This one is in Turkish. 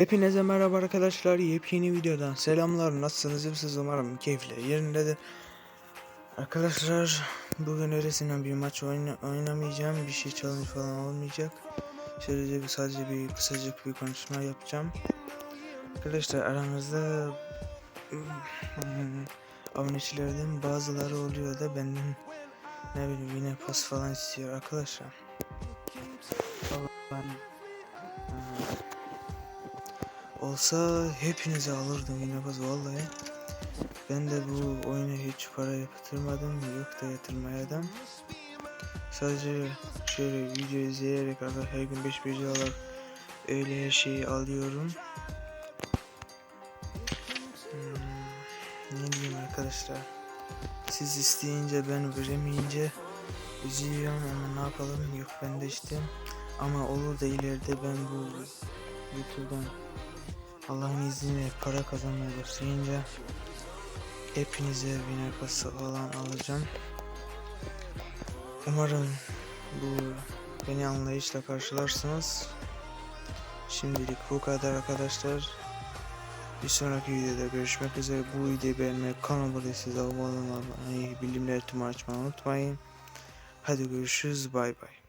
Hepinize merhaba arkadaşlar. Yepyeni videodan selamlar. Nasılsınız? İyisiniz umarım keyifle yerindedir. Arkadaşlar bugün öylesine bir maç oyna oynamayacağım. Bir şey challenge falan olmayacak. Sadece bir, sadece bir kısacık bir konuşma yapacağım. Arkadaşlar aranızda hmm, abonecilerden bazıları oluyor da benden ne bileyim yine pas falan istiyor arkadaşlar. Olsa hepinize alırdım baz vallahi. Ben de bu oyuna hiç para yatırmadım yok da yatırmayadım. Sadece şöyle video izleyerek aga her gün 5 5 dolar öyle her şeyi alıyorum. Hmm, ne diyeyim arkadaşlar. Siz isteyince ben veremeyince üzülüyorum ama ne yapalım yok bende işte. Ama olur da ileride ben bu YouTube'dan Allah'ın izniyle para kazanmaya başlayınca hepinize bir pası falan alacağım. Umarım bu beni anlayışla karşılarsınız. Şimdilik bu kadar arkadaşlar. Bir sonraki videoda görüşmek üzere. Bu videoyu beğenmeyi, kanalıma abone olmayı, bildirimleri tüm açmayı unutmayın. Hadi görüşürüz. Bay bay.